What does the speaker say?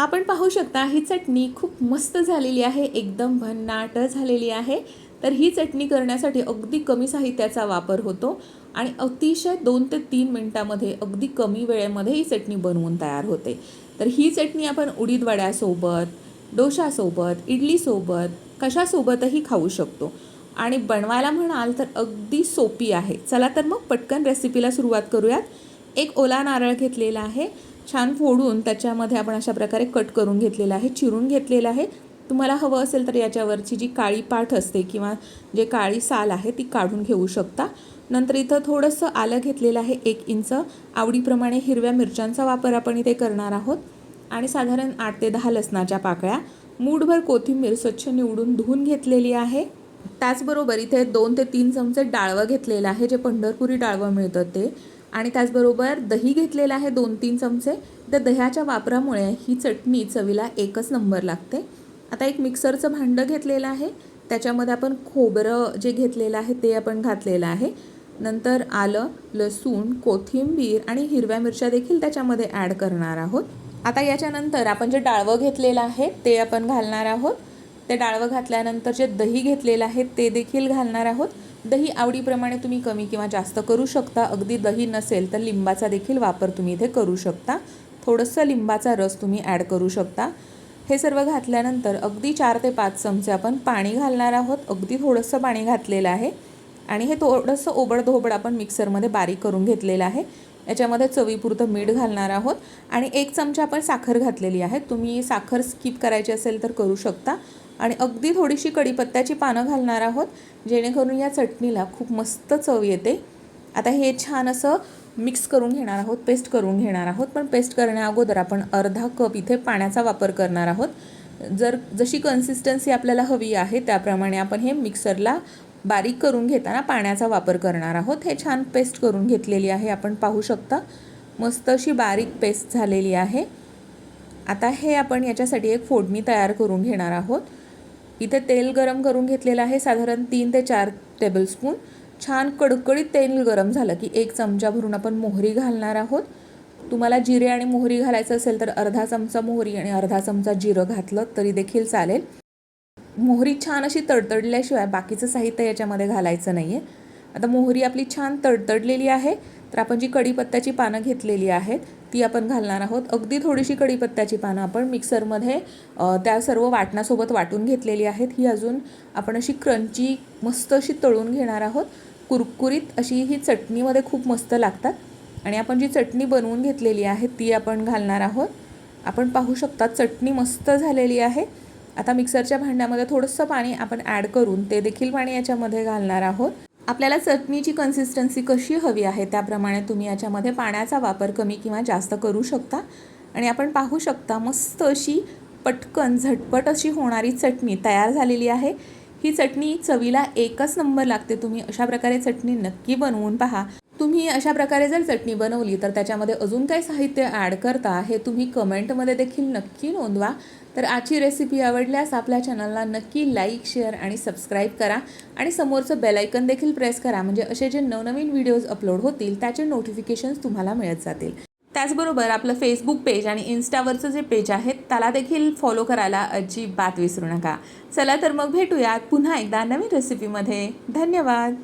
आपण पाहू शकता ही चटणी खूप मस्त झालेली आहे एकदम भन्नाट झालेली आहे. तर ही चटणी करण्यासाठी अगदी कमी साहित्याचा वापर होतो आणि अतिशय दोन ते तीन मिनटामध्ये अगदी कमी वेळेमध्ये ही चटणी बनवून तयार होते. तर ही चटणी आपण उडीद वड्यासोबत डोशासोबत इडलीसोबत कशासोबतही खाऊ शकतो. आणि बनवायला म्हणाल तर अगदी सोपी आहे. चला तर मग पटकन रेसिपीला सुरुवात करूयात. एक ओला नारळ घेतलेला आहे. छान फोडून त्याच्यामध्ये आपण अशा प्रकारे कट करून घेतलेला आहे चिरून घेतलेला आहे. तुम्हाला हवं असेल तर याच्यावरची जी काळी पाठ असते किंवा जे काळी साल आहे ती काढून घेऊ शकता. नंतर इथं थोडंसं आलं घेतलेलं आहे एक इंच. आवडीप्रमाणे हिरव्या मिरच्यांचा वापर आपण इथे करणार आहोत. आणि साधारण आठ ते दहा लसणाच्या पाकळ्या. मूठभर कोथिंबीर स्वच्छ निवडून धुवून घेतलेली आहे. त्याचबरोबर इथे दोन ते तीन चमचे डाळवं घेतलेलं आहे जे पंढरपुरी डाळवं मिळतं ते. आणि त्याचबरोबर दही घेतलेलं आहे दोन तीन चमचे. तर दह्याच्या वापरामुळे ही चटणी चवीला एकच नंबर लागते. आता एक मिक्सरचं भांडं घेतलेलं आहे. त्याच्यामध्ये आपण खोबरं जे घेतलेलं आहे ते आपण घातलेलं आहे. नंतर आलं लसूण कोथिंबीर आणि हिरव्या मिरच्या देखील त्याच्यामध्ये ॲड करणार आहोत. आता याच्यानंतर आपण जे डाळवं घेतलेलं आहे ते आपण घालणार आहोत. ते डाळवं घातल्यानंतर जे दही घेतलेलं आहे ते देखील घालणार आहोत. दही आवडीप्रमाणे तुम्ही कमी किंवा जास्त करू शकता. अगदी दही नसेल तर लिंबाचा देखील वापर तुम्ही इथे करू शकता. थोडंसं लिंबाचा रस तुम्ही ॲड करू शकता. हे सर्व घातल्यानंतर अगदी चार ते पाच चमचे आपण पाणी घालणार आहोत. अगदी थोडंसं पाणी घातलेलं आहे. आणि हे थोडंसं ओबडधोबड आपण मिक्सरमध्ये बारीक करून घेतलेलं आहे. याच्यामध्ये चवीपुरतं मीठ घालणार आहोत. आणि एक चमचा आपण साखर घातलेली आहे. तुम्ही साखर स्किप करायची असेल तर करू शकता. आणि अगदी थोडीशी कढीपत्त्याची पानं घालणार आहोत जेणेकरून या चटणीला खूप मस्त चव येते. आता हे छान असं मिक्स करून घेणार आहोत पेस्ट करून घेणार आहोत पण पेस्ट करण्या अगोदर आपण अर्धा कप इथे पाण्याचा वापर करणार आहोत. जर जशी कन्सिस्टन्सी आपल्याला हवी आहे त्याप्रमाणे आपण हे मिक्सरला बारीक करून घेताना पाण्याचा वापर करणार आहोत. हे छान पेस्ट करून घेतलेली आहे आपण पाहू शकता. मस्त अशी बारीक पेस्ट झालेली आहे. आता हे आपण याच्यासाठी एक फोडणी तयार करून घेणार आहोत. इथे तेल गरम करून घेतलेलं आहे साधारण तीन ते चार टेबलस्पून छान कडकडीत तेल गरम झालं की एक चमचा भरून आपण मोहरी घालणार आहोत. तुम्हाला जिरे आणि मोहरी घालायचं असेल तर अर्धा चमचा मोहरी आणि अर्धा चमचा जिरं घातलं तरी देखील चालेल. मोहरी छान अशी तडतडल्याशिवाय बाकीचं साहित्य याच्यामध्ये घालायचं नाही आहे आता मोहरी आपली छान तडतडलेली आहे. तर आपण जी कढीपत्त्याची पानं घेतलेली आहेत ती आपण घालणार आहोत. अगदी थोडीशी कढीपत्त्याची पानं आपण मिक्सरमध्ये त्या सर्व वाटणासोबत वाटून घेतलेली आहेत. ही अजून आपण अशी क्रंची मस्त अशी तळून घेणार आहोत. कुरकुरीत अशी ही चटणीमध्ये खूप मस्त लागतात. आणि आपण जी चटणी बनवून घेतलेली आहे ती आपण घालणार आहोत. आपण पाहू शकता चटणी मस्त झालेली आहे. आता मिक्सरच्या भांड्यामध्ये थोडंसं पाणी आपण ॲड करून ते देखील पाणी याच्यामध्ये घालणार आहोत. आपल्याला चटणीची कन्सिस्टन्सी कशी हवी आहे त्याप्रमाणे तुम्ही याच्यामध्ये पाण्याचा वापर कमी किंवा जास्त करू शकता. आणि आपण पाहू शकता मस्त अशी पटकन झटपट अशी होणारी चटणी तयार झालेली आहे. ही चटणी चवीला एकच नंबर लागते तुम्ही अशा प्रकारे चटणी नक्की बनवून पहा. तुम्ही अशा प्रकारे जर चटणी बनवली तर त्याच्यामध्ये अजून काही साहित्य ॲड करता हे तुम्ही कमेंटमध्ये देखील नक्की नोंदवा. तर आजची रेसिपी आवडल्यास आपल्या चॅनलला नक्की लाईक शेअर आणि सबस्क्राईब करा. आणि समोरचं बेलायकन देखील प्रेस करा. म्हणजे असे जे नवनवीन व्हिडिओज अपलोड होतील त्याचे नोटिफिकेशन्स तुम्हाला मिळत जातील. त्याचबरोबर आपलं फेसबुक पेज आणि इन्स्टावरचं जे पेज आहे त्याला देखील फॉलो करायला अजिबात विसरू नका. चला तर मग भेटूयात पुन्हा एकदा नवीन रेसिपीमध्ये धन्यवाद!